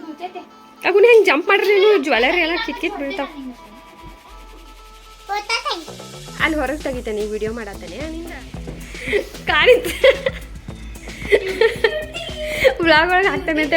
ಬೀಳ್ತೈತೆ ಅಗುನ ಹೆಂಗೆ ಜಂಪ್ ಮಾಡ್ರಿ ನೀವು ಜ್ಯುವೆಲರಿ ಎಲ್ಲ ಕಿತ್ ಕಿತ್ ಬೀಳ್ತಾವ ಅಲ್ಲಿ ಹೊರಗೆ ತೆಗಿತಾನೆ ವಿಡಿಯೋ ಮಾಡತ್ತಾನೆ. ಕಾಣಿತ ಬ್ಲಾಗ್ ಒಳಗೆ ಹಾಕ್ತಾನೆ ಅಂತ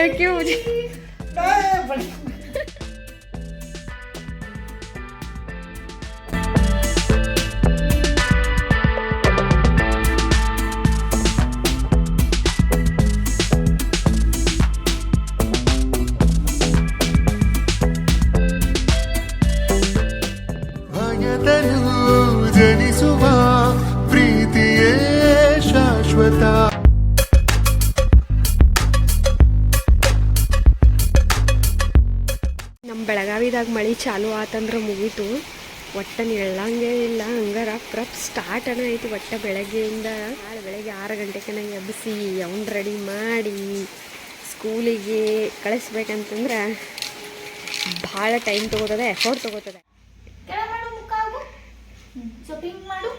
ಜನಿಸುವ ಪ್ರೀತಿಯೇ ಶಾಶ್ವತ. ನಮ್ಮ ಬೆಳಗಾವಿದಾಗ ಮಳೆ ಚಾಲು ಆತಂದ್ರೆ ಮುಗೀತು. ಒಟ್ಟ ನಿಳ್ಳಂಗೆ ಇಲ್ಲ. ಹಂಗಾರ ಪ್ರಪ್ ಸ್ಟಾರ್ಟ್ ಅನ್ನ ಐತಿ ಒಟ್ಟ ಬೆಳಗ್ಗೆಯಿಂದ ನಾಳೆ ಬೆಳಗ್ಗೆ ಆರು ಗಂಟೆಗೆ ಎಬ್ಬಿಸಿ ಅವ್ನ ರೆಡಿ ಮಾಡಿ ಸ್ಕೂಲಿಗೆ ಕಳಿಸ್ಬೇಕಂತಂದ್ರೆ ಭಾಳ ಟೈಮ್ ತೊಗೋತದೆ ಎಫರ್ಟ್ ತೊಗೋತದೆ. ಸ್ವಲ್ಪ ಹಿಂಗ್ ಮಾಡು.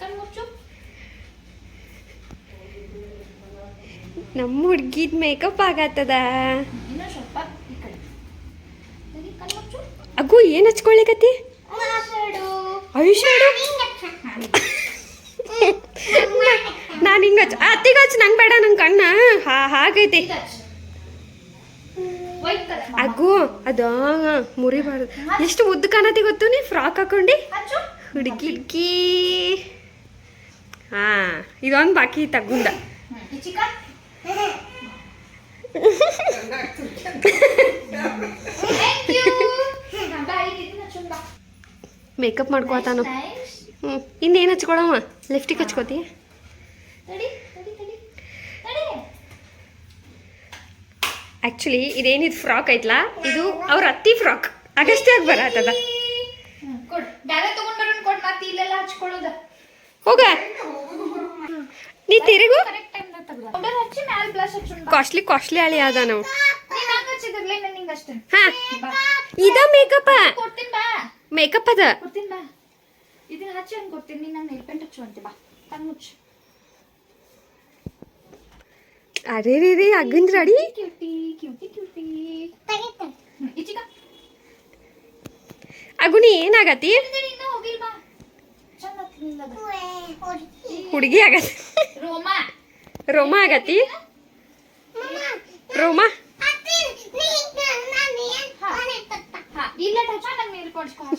ಕಣ್ಣು ಮುಚ್ಚು. ನಮ್ಮ ಹುಡ್ಗಿದ್ ಮೇಕಪ್ ಆಗತ್ತದ? ಇನ್ನೂ ಸ್ವಲ್ಪ ಈ ಕಡೆ. ಸರಿ ಕಣ್ಣು ಮುಚ್ಚು. ಅಗು ಏನು ಹಚ್ಕೊಳ್ಳಿಕತ್ತಿ? ಐಶ್ವರ್ಯ ನಾನು ಹಿಂಗೆ ಹಚ್ಚ. ಅತ್ತಿಗೆ ಹಚ್ಚ ನಂಗೆ ಬೇಡ ನಂಗೆ ಕಣ್ಣ. ಹಾ ಹಾಗೈತಿ. ಅಗು ಅದು ಮುರಿಬಾರ್ದು. ಎಷ್ಟು ಮುದ್ದು ಕಾಣತಿ ಗೊತ್ತು ನೀ? ಫ್ರಾಕ್ ಹಾಕೊಂಡು? ಹುಡುಗಿಡ್ಕಿ ಹಾ ಇದೊಂದು ಬಾಕಿ ಬಾ. ಮೇಕಪ್ ಮಾಡ್ಕೋತಾನು. ಹ್ಞೂ ಇನ್ನೇನು ಹಚ್ಕೊಳವ ಲಿಫ್ಟಿಗೆ ಹಚ್ಕೋತಿ. ಆ್ಯಕ್ಚುಲಿ ಇದೇನಿದು ಫ್ರಾಕ್ ಐತ್ಲಾ? ಇದು ಅವ್ರ ಅತ್ತಿ ಫ್ರಾಕ್ ಆಗಷ್ಟೇ ಆಗಿ ಬರತ್ತದ. ಕೊಡು. ಬ್ಯಾರೆ ತಗೊಂಡ್ ಬರೋಣ ಕೊಡ್ ಮತ್ತೆ ಇಲ್ಲೆಲ್ಲ ಹಚ್ಕೊಳ್ಳೋದು. ಹೋಗ. ನೀ ತಿರುಗು. ಕರೆಕ್ಟ್ ಟೈಮ್ ಪೌಡರ್ ಹಚ್ಚಿ ಮ್ಯಾಲ ಬ್ಲಷ್ ಹಚ್ಚೋಣ ಬಾ ಕಾಸ್ಟ್ಲಿ ಕಾಸ್ಟ್ಲಿ ಆಳಿ ಅದ ನಾವು. ಅಷ್ಟೇ. ಹಾ. ಇದ ಮೇಕಪ್ ಕೊಡ್ತೀನಿ ಬಾ. ಮೇಕಪ್ ಅದ? ಕೊಡ್ತೀನಿ ಬಾ. ಇದನ್ನ ಹಚ್ಚಿ ಹಂಗೆ ಕೊಡ್ತೀನಿ. ನೀನು ನಂಗೆ ನೆಲ್ಪೆಂಟ್ ಹಚ್ಚು ಬಾ. ಕಣ್ಣು ಮುಚ್ಚು. ಅರೇ ರೇ ರೇ ರೆಡಿ ಕ್ಯೂಟಿ ಕ್ಯೂಟಿ ಕ್ಯೂಟಿ ಹ್ಮ್, ಅಗುನಿ ಏನಾಗತಿ? ಹುಡುಗಿ ಆಗತಿ. ರೋಮಾ ಆಗತಿ? ರೋಮ?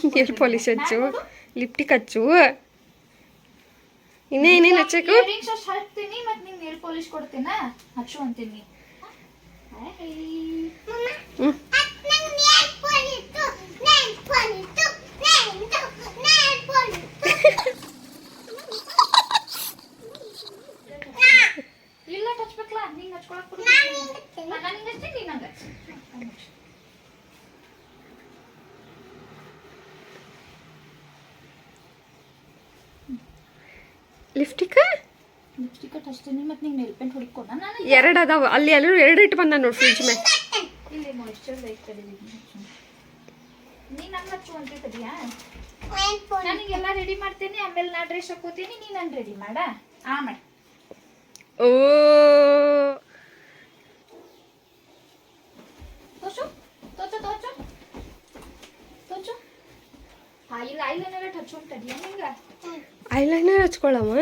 ನೀರು ಪಾಲಿಶ್ ಹಚ್ಚು, ಲಿಪ್ಟಿಕ್ ಹಚ್ಚು. ಇನ್ನೇ ಇನ್ನೇನು ಹಚ್ಚಕು? ಹಚ್ಚು ಅಂತೀನಿ ಹಾಯ್. ಹ್ಮ್. ಇಲ್ಲ ಹಚ್ಬೇಕಲ್ಲ ನಿಂಗೆ ಹಚ್ಕೊಳಕ್ ಕೊಡು ನಾನು ಹಿಂಗೆ ಹಚ್ತೀನಿ ನೀನು ಹಂಗೆ. ಹಚ್ಚು. ಕಣ್ಣ್ ಮುಚ್ಚು. ಲಿಪ್ಟಿಕ್ ಲಿಪ್ಸ್ಟಿಕ್ ಹಚ್ತೀನಿ ಮತ್ತೆ ನಿಂಗೆ ನೇಲ್ ಪೇಂಟ್ ಹೊಡ್ಕೊಡ? ನಾನು ಎರಡು ಅದಾವ. ಅಲ್ಲಿ ಎಲ್ಲರೂ ಎರಡು ಇಟ್ಟು ಬಂದ ನೋಡಿ ಫ್ರಿಜ್ ಮೇಲೆ ಇಲ್ಲಿ ಮಾಯಿಶ್ಚರ್ ಲೈಟ್ ತಡಿದೀನಿ ನೀನು ನನ್ನ ಹಚ್ಚು ಅಂತ ತಡಿಯಾ ನನಗೆಲ್ಲ ರೆಡಿ ಮಾಡ್ತೀನಿ ಆಮೇಲೆ ನಾ ಡ್ರೆಸ್ ಹಾಕೋತೀನಿ ನಾನು ರೆಡಿ ಮಾಡ. ಆ ಮಾಡ. ಓ ಐಲೈನರ್ ಹಚ್ಕೊಳಮ್ಮ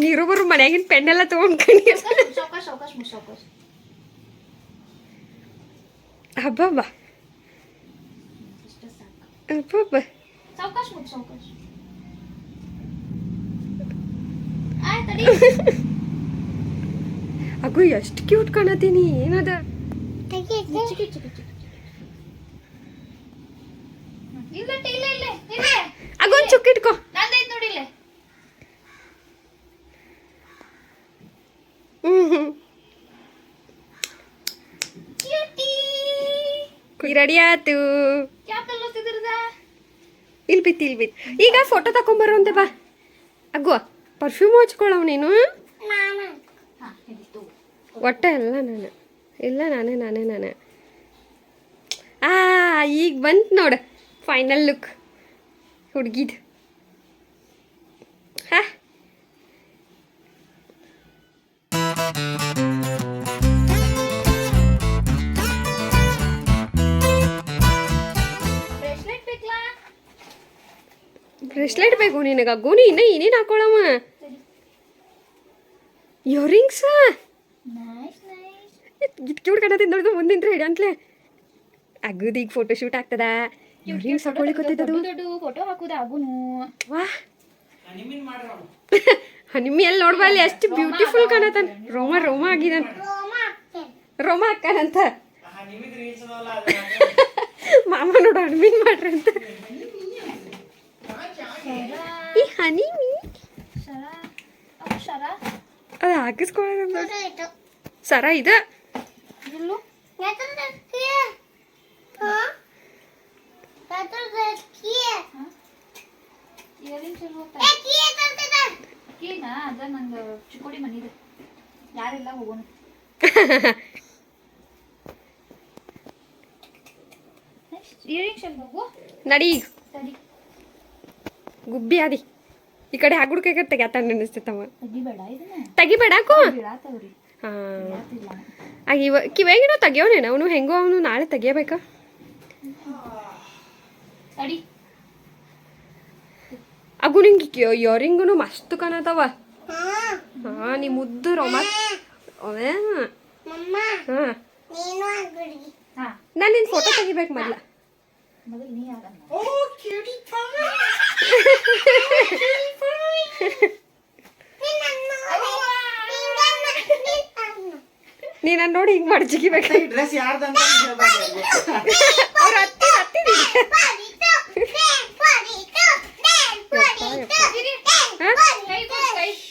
ನೀರು ಬರು ಮನ್ಯಾಗಿನ ಪೆನ್ ಎಲ್ಲ ತೊಗೊಂಡ್ಕಣಿ ಹಬ್ಬಬ್ಬ ಹಬ್ಬಬ್ಬ ಅಗು ಎಷ್ಟು ಕ್ಯೂಟ್ ಕಾಣತೀನಿ ಏನದ? ಚಿಕ್ಕಿ ಚಿಕ್ಕಿ ಚಿಕ್ಕಿ ಇಲ್ಲ ಇಲ್ಲ ಇಲ್ಲ ಇಲ್ಲ. ಅಗು ಒಂದು ಚುಕ್ ಇಟ್ಕೋ. ನಂದೈತ್ ನೋಡಿ ಇಲ್ಲೇ. ಹ್ಮ್ ಹ್ಮ್. ಕ್ಯೂಟಿ. ರೆಡಿ ಆತು ಇಲ್ಲಿ ಬಿತ್ತು ಇಲ್ಲಿ ಬಿತ್ತು ಈಗ ಫೋಟೋ ತಕೊಂಬರೋ ಅಂತೆ ಬಾ ಅಗ್ಗೋ ಪರ್ಫ್ಯೂಮ್ ಹಚ್ಕೊಳವ್ ನೀನು. ಒಟ್ಟ ಎಲ್ಲ ನಾನು. ಇಲ್ಲ ನಾನೇ ನಾನೇ ನಾನೇ. ಆ ಈಗ ಬಂತು ನೋಡು ಫೈನಲ್ ಲುಕ್ ಹುಡುಗಿದು. ಹಾ. ಬ್ರೆಸ್ಲೆಟ್ ಬೇಕು ನಿನಗ. ಗೋನಿ ಇನ್ನ ಏನೇನು ಹಾಕೊಳಮ್ಮ ಇಯರಿಂಗ್ಸ್ ಇದು ಕ್ಯೂಟ್ ನೋಡಿದು ಮುಂದಿಂತ್ರ ಹಿಡಿ ಅಂತಲೇ. ಅಗದು ಈಗ ಫೋಟೋ ಶೂಟ್ ಆಗ್ತದ? ಹನಿಮಿ ಗೊತ್ತಿದ್ದದು. ಫೋಟೋ ಹಾಕುದ ಆಗುನು ವಾ ನಿಮ್ಮಿ ಎಲ್ಲಿ ನೋಡ್ಬಲ್ಲಿ ಎಷ್ಟು ಬ್ಯೂಟಿಫುಲ್ ಕಾಣತಾನ ರೋಮ ರೋಮ ಆಗಿದಾನ. ರೋಮ ಹಾಕಾನಂತ ಮಾಮ ನೋಡು ಹಣ್ಮಿನ್ ಮಾಡ್ರಿ ಅಂತ. ಈ ಹನಿಮಿ ಅದು ಮೀ ಸರ ಅವ್ ಶರ ಅದು ಹಾಕಿಸ್ಕೊಳ್ಳೋದು ಸರ ಇದು ಇಲ್ಲು ಇಯರಿಂಗ್ಸ್ ಎಲ್ಲಿ ಹೋಗ್ತಾ ಕೀನಾ ಅದ ನಂದು ಚಿಕ್ಕೋಡಿ ಮನಿದು ಯಾರೆಲ್ಲ ಹೋಗೋಣ ಇಯರಿಂಗ್ಸ್ ಎಲ್ಲಿ ಹೋಗು ನಡಿ ಈಗ ಸರಿ ಗುಬ್ಬಿ ಆದಿ ಈ ಕಡೆ ಹಾಗುಡ್ಕಾಗ ತೆಗ್ಯಾತ ನೆನೆಸ್ತೈತವ ತೆಗಿಬೇಡ ಇದನ್ನ ತೆಗಿಬೇಡಾಕು ಬೀಳಾತವ್ರಿ ಹಾಂ. ಇವ ಕಿವೇಗಿನೋ ತೆಗಿಯೋನೇನ? ಅವನು ಹೆಂಗೋ ಅವನು ನಾಳೆ ತೆಗಿಯಬೇಕಾ? ಅಗು ನಿಂಗೆ ಇಯರಿಂಗುನು ಮಸ್ತ್ ಕಾಣತವ. ಹಾ ನೀ ಮುದ್ದು ರೋಮ ಅವೇ. ಹಾ. ನಾನು ನಿನ್ನ ಫೋಟೋ ತೆಗಿಬೇಕು ಮೊದ್ಲ ಮೊದಲು ನೀ ಯಾರನ್ನ ನೀ ನಾನು ನೋಡಿ ಹಿಂಗೆ ಮಾಡಿ ಜಿಗಿಬೇಕು. ಡ್ರೆಸ್ ಯಾರ್ದಂತ ಹೇಳ್ಬೇಕು ಅವ್ರ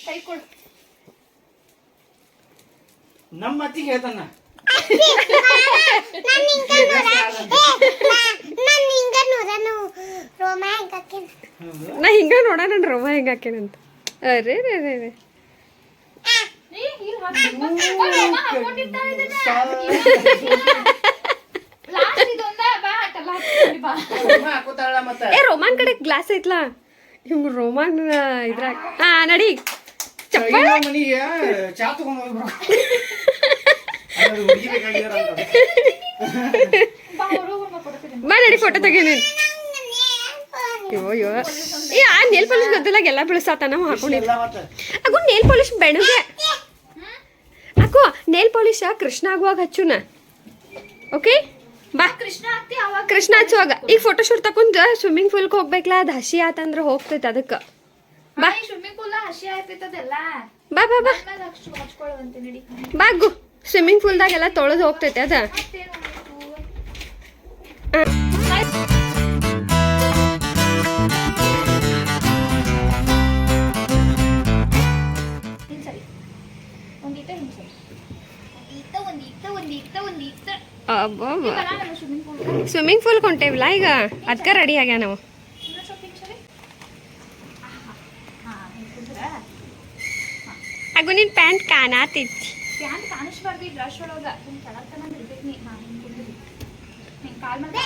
ಕೈ ಕೊಡು ನಮ್ಮ ಅತ್ತಿಗೆ ಹೇಳ್ತಾನ. ನಾ ಹಿಂಗ ನೋಡ ನನ್ನ ರೋಮ ಹೆಂಗ ಹಾಕೇನಂತ ಅರೇ ರೇ ರೇ ರೇ ಏ ರೋಮಾನ್ ಕಡೆ ಗ್ಲಾಸ್ ಐತ್ಲಾ? ಹಿಂಗ್ ರೋಮಾನ್ ಇದ್ರಾಗ ಹಾ ನಡಿ. ಬಾ ನಡಿ ಫೋಟೋ ತೆಗಿ ನೀನು. ಅಯ್ಯೋ ಏ ಆ ನೇಲ್ ಪಾಲಿಶ್ ಗೊತ್ತಿಲ್ಲ ಎಲ್ಲ ಬೀಳಿಸಾತ ನಾವು ಹಾಕೊಂಡಿಲ್ಲ ಅಗು ನೇಲ್ ಪಾಲಿಶ್ ಬೆಣಗೆ. ನೇಲ್ ಪಾಲಿಶ್ ಕೃಷ್ಣ ಆಗುವಾಗ ಹಚ್ಚುನ? ಓಕೆ ಬಾ. ಕೃಷ್ಣ ಕೃಷ್ಣ ಹಚ್ಚುವಾಗ. ಈಗ ಫೋಟೋ ಶೂಟ್ ತಕೊಂಡ್ ಸ್ವಿಮ್ಮಿಂಗ್ ಪೂಲ್ಗೆ ಹೋಗ್ಬೇಕಲ್ಲ ಅದು ಹಸಿ ಆತಂದ್ರೆ ಹೋಗ್ತೈತೆ ಅದಕ್ಕೆ. ಬಾ. ಸ್ವಿಮ್ಮಿಂಗ್ ಪೂಲ್ ಹಸಿ ಆಯ್ತೈತದೆಲ್ಲ ಬಾ ಬಾ ಬಾ. ಬಾ ಗು. ಸ್ವಿಮ್ಮಿಂಗ್ ಪೂಲ್ದಾಗೆಲ್ಲ ತೊಳೆದು ಹೋಗ್ತೈತೆ ಅದ. ಸ್ವಿಮ್ಮಿಂಗ್ ಪೂಲ್ ಕೊಂಟೇವಲ್ಲ ಈಗ ಅದಕ್ಕೆ ರೆಡಿ ಆಗ್ಯ ನಾವು? ಹಿಂಗ್ ಸರಿ ಹಾ ಹಿಂಗ್ ಕುಂದ್ರ ಹಾಗೂ ನಿನ್ ಪ್ಯಾಂಟ್ ಕಾಣಾತಿತ್ತು. ಪ್ಯಾಂಟ್ ಕಾಣಿಸ್ಬಾರ್ದು ಈ ಡ್ರೆಸ್ ಒಳಗ. ಹಿಂಗ್ ತಳಗ್ ತನಕ ಇರ್ಬೇಕು ನೀ. ಹಾ ಹಿಂಗ್ ಕುಂದ್ರಿ. ಹಿಂಗ್ ಕಾಲ್ ಮೇಲೆ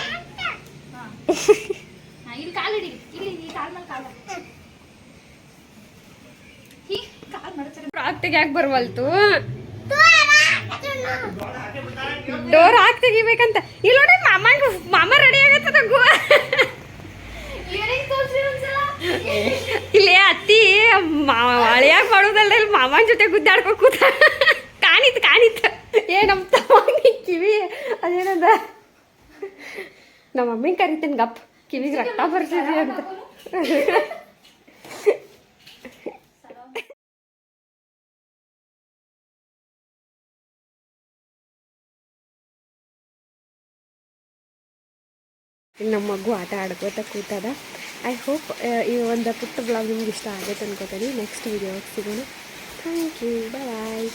ಹಾ. ಹಾ ಇಲ್ಲಿ ಕಾಲ್ ಹಿಡಿ. ಇಲ್ಲಿ ಈ ಕಾಲ್ ಮೇಲೆ ಕಾಲ್. ಹಿಂಗ್ ಕಾಲ್ ಮಡಚರಿ. ಫ್ರಾಕ್ ತೆಗಿಯಾಕ ಬರ್ವಲ್ತು? ಡೋರ್ ಹಾಕಿ ತೆಗಿಬೇಕಂತ. ಇಲ್ಲಿ ನೋಡಿ ಮಾಮ ಮಾಮ ರೆಡಿ ಆಗತ್ತದ ಗು ಇಲ್ಲೇ ಅತ್ತಿ ಹಳಿಯಾಗ ಮಾಡೋದಲ್ಲ ಇಲ್ಲಿ ಮಾಮನ ಜೊತೆ ಗುದ್ದಾಡ್ಕೊ ಕೂತ. ಕಾಣಿತ್ ಕಾಣಿತ್. ಏ ನಮ್ಮ ತಮ್ಮಂಗಿ ಕಿವಿ, ಅದೇನದ? ನಮ್ಮ ಮಮ್ಮಿನ ಕರಿತೀನಿ, ಗಪ್. ಕಿವಿಗೆ ರಕ್ತ ಬರ್ತದೆ ಅಂತ. ಇಲ್ಲಿ ನಮ್ಮ ಮಗು ಆಟ ಆಡ್ಕೋತ ಕೂತದ. ಐ ಹೋಪ್ ಈ ಒಂದು ಪುಟ್ಟ ಬ್ಲಾಗ್ ನಿಮ್ಗೆ ಇಷ್ಟ ಆಗುತ್ತೆ ಅನ್ಕೋತೀನಿ. ನೆಕ್ಸ್ಟ್ ವಿಡಿಯೋ ಸಿಗೋಣ. Thank you bye